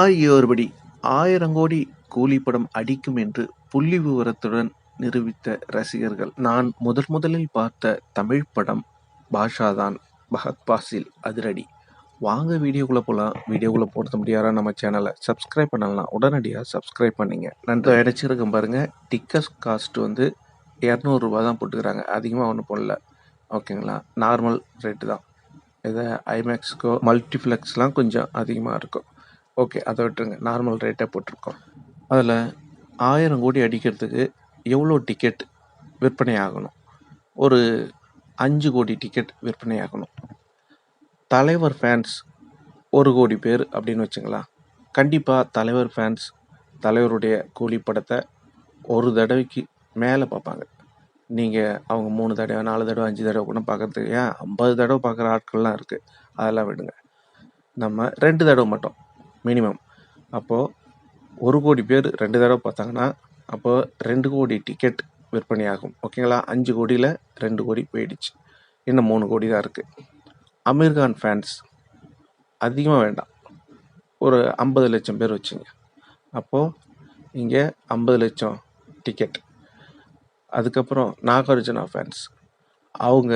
ஆகியோர்படி ஆயிரங்கோடி கூலி படம் அடிக்கும் என்று புள்ளி விவரத்துடன் நிரூபித்த ரசிகர்கள். நான் முதல் முதலில் பார்த்த தமிழ் படம் பாஷா தான் பகத் பாசில் அதிரடி. வாங்க வீடியோக்குள்ளே போகலாம் வீடியோக்குள்ளே போட முடியாத? நம்ம சேனலை சப்ஸ்கிரைப் பண்ணலாம். உடனடியாக சப்ஸ்கிரைப் பண்ணிங்க. நன்றி. அடைச்சிருக்கேன் பாருங்கள் டிக்கெட் காஸ்ட் வந்து இரநூறுபா தான் போட்டுக்கிறாங்க. அதிகமாக ஒன்றும் போடல. ஓகேங்களா? நார்மல் ரேட்டு தான். இதை ஐமேக்ஸ்க்கோ மல்டிப்ளெக்ஸ்லாம் கொஞ்சம் அதிகமாக இருக்கும். ஓகே அதை விட்டுருங்க. நார்மல் ரேட்டே போட்டிருக்கோம். அதில் ஆயிரம் கோடி அடிக்கிறதுக்கு எவ்வளோ டிக்கெட் விற்பனை ஆகணும்? ஒரு அஞ்சு கோடி டிக்கெட் விற்பனை ஆகணும். தலைவர் ஃபேன்ஸ் ஒரு கோடி பேர் அப்படின்னு வச்சுங்களா கண்டிப்பாக தலைவர் ஃபேன்ஸ் தலைவருடைய கூலி படத்தை ஒரு தடவைக்கு மேலே பார்ப்பாங்க. நீங்கள் அவங்க மூணு தடவை நாலு தடவை அஞ்சு தடவை கூட பார்க்கறதுக்கு ஏன் ஐம்பது தடவை பார்க்குற ஆட்கள்லாம் இருக்குது அதெல்லாம் விடுங்க. நம்ம ரெண்டு தடவை மட்டும். மினிமம். அப்போது ஒரு கோடி பேர் ரெண்டு தடவை பார்த்தாங்கன்னா அப்போது ரெண்டு கோடி டிக்கெட் விற்பனையாகும் ஓகேங்களா? அஞ்சு கோடியில் ரெண்டு கோடி போயிடுச்சு. இன்னும் மூணு கோடி தான் இருக்குது அமீர்கான் ஃபேன்ஸ் அதிகமாக வேண்டாம். ஒரு ஐம்பது லட்சம் பேர் வச்சுங்க. அப்போது இங்கே ஐம்பது லட்சம் டிக்கெட் அதுக்கப்புறம் நாகார்ஜுனா ஃபேன்ஸ் அவங்க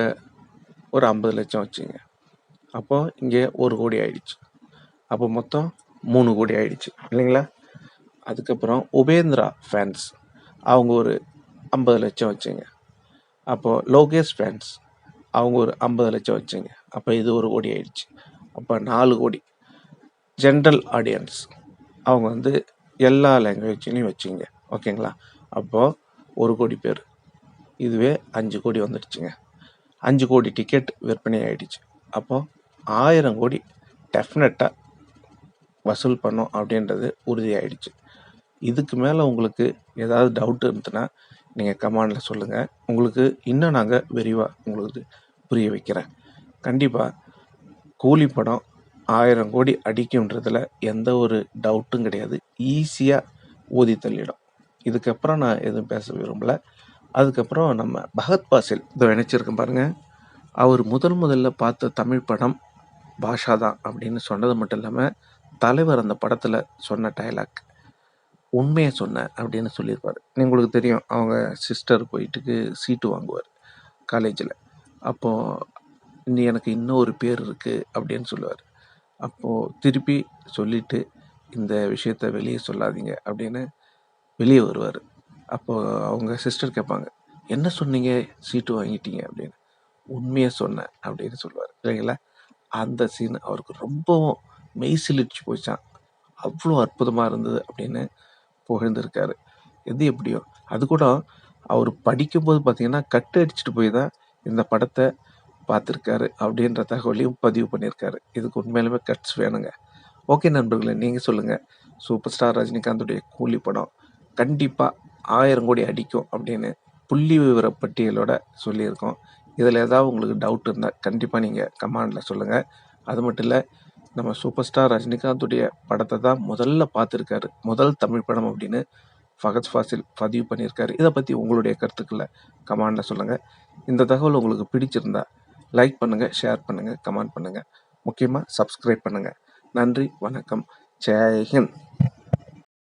ஒரு ஐம்பது லட்சம் வச்சுங்க. அப்போது இங்கே ஒரு கோடி ஆயிடுச்சு. அப்போ மொத்தம் மூணு கோடி ஆயிடுச்சு. இல்லைங்களா? அதுக்கப்புறம் உபேந்திரா ஃபேன்ஸ் அவங்க ஒரு ஐம்பது லட்சம் வச்சுங்க. அப்போது லோகேஷ் ஃபேன்ஸ் அவங்க ஒரு ஐம்பது லட்சம் வச்சுங்க. அப்போ இது ஒரு கோடி ஆயிடுச்சு. அப்போ நாலு கோடி. ஜென்ரல் ஆடியன்ஸ் அவங்க வந்து எல்லா லாங்குவேஜ்லையும் வச்சுங்க. ஓகேங்களா? அப்போது ஒரு கோடி பேர். இதுவே அஞ்சு கோடி வந்துடுச்சுங்க. அஞ்சு கோடி டிக்கெட் விற்பனை ஆகிடுச்சு அப்போது ஆயிரம் கோடி டெஃபினட்டாக வசூல் பண்ணோம் அப்படின்றது உறுதியாயிடுச்சு. இதுக்கு மேலே உங்களுக்கு ஏதாவது டவுட் இருந்துச்சுன்னா நீங்கள் கமாண்டில் சொல்லுங்கள் உங்களுக்கு இன்னும் நாங்கள் விரிவாக உங்களுக்கு புரிய வைக்கிறேன். கண்டிப்பாக கூலி படம் ஆயிரம் கோடி அடிக்கும்ன்றதில் எந்த ஒரு டவுட்டும் கிடையாது. ஈஸியாக ஊதி தள்ளிடும். இதுக்கப்புறம் நான் எதுவும் பேச விரும்பல. அதுக்கப்புறம் நம்ம பகத் பாசில் இதை நினச்சிருக்கேன் பாருங்கள் அவர் முதல் முதல்ல பார்த்த தமிழ் படம் பாஷா தான் அப்படின்னு சொன்னது மட்டும் இல்லாமல் தலைவர் அந்த படத்தில் சொன்ன டைலாக் உண்மையை சொன்னேன் அப்படின்னு சொல்லியிருப்பார். உங்களுக்கு தெரியும் அவங்க சிஸ்டர் போயிட்டுக்கு சீட்டு வாங்குவார் காலேஜில் அப்போது இன்னி எனக்கு இன்னொரு பேர் இருக்குது அப்படின்னு சொல்லுவார். அப்போது திருப்பி சொல்லிட்டு இந்த விஷயத்த வெளியே சொல்லாதீங்க அப்படின்னு வெளியே வருவார். அப்போது அவங்க சிஸ்டர் கேட்பாங்க என்ன சொன்னீங்க? சீட்டு வாங்கிட்டீங்க அப்படின்னு. உண்மையை சொன்னேன் அப்படின்னு சொல்லுவார். இல்லைங்களா? அந்த சீன் அவருக்கு ரொம்பவும் மெய் சிலிர்ச்சி போச்சான் அவ்வளோ அற்புதமாக இருந்தது அப்படின்னு புகழ்ந்திருக்காரு. எது எப்படியோ அது கூட அவர் படிக்கும்போது பார்த்தீங்கன்னா கட்டு அடிச்சுட்டு போய் தான் இந்த படத்தை பார்த்துருக்காரு அப்படின்ற தகவலையும் பதிவு பண்ணியிருக்காரு இதுக்கு உண்மையிலுமே கட்ஸ் வேணுங்க. ஓகே நண்பர்களே நீங்கள் சொல்லுங்கள் சூப்பர் ஸ்டார் ரஜினிகாந்துடைய கூலி படம் கண்டிப்பாக ஆயிரம் கோடி அடிக்கும் அப்படின்னு புள்ளி விவர பட்டியலோட சொல்லியிருக்கோம். இதில் ஏதாவது உங்களுக்கு டவுட் இருந்தால் கண்டிப்பாக நீங்கள் கமாண்டில் சொல்லுங்கள் அது மட்டும் இல்லை நம்ம சூப்பர் ஸ்டார் ரஜினிகாந்துடைய படத்தை தான் முதல்ல பார்த்துருக்காரு. முதல் தமிழ் படம் அப்படின்னு ஃபகத் ஃபாசில் பதிவு பண்ணியிருக்காரு. இதை பற்றி உங்களுடைய கருத்துக்களை கமெண்டில் சொல்லுங்கள் இந்த தகவல் உங்களுக்கு பிடிச்சிருந்தா லைக் பண்ணுங்கள் ஷேர் பண்ணுங்கள் கமெண்ட் பண்ணுங்கள் முக்கியமாக சப்ஸ்கிரைப் பண்ணுங்கள் நன்றி வணக்கம். ஜெய்ஹிந்த்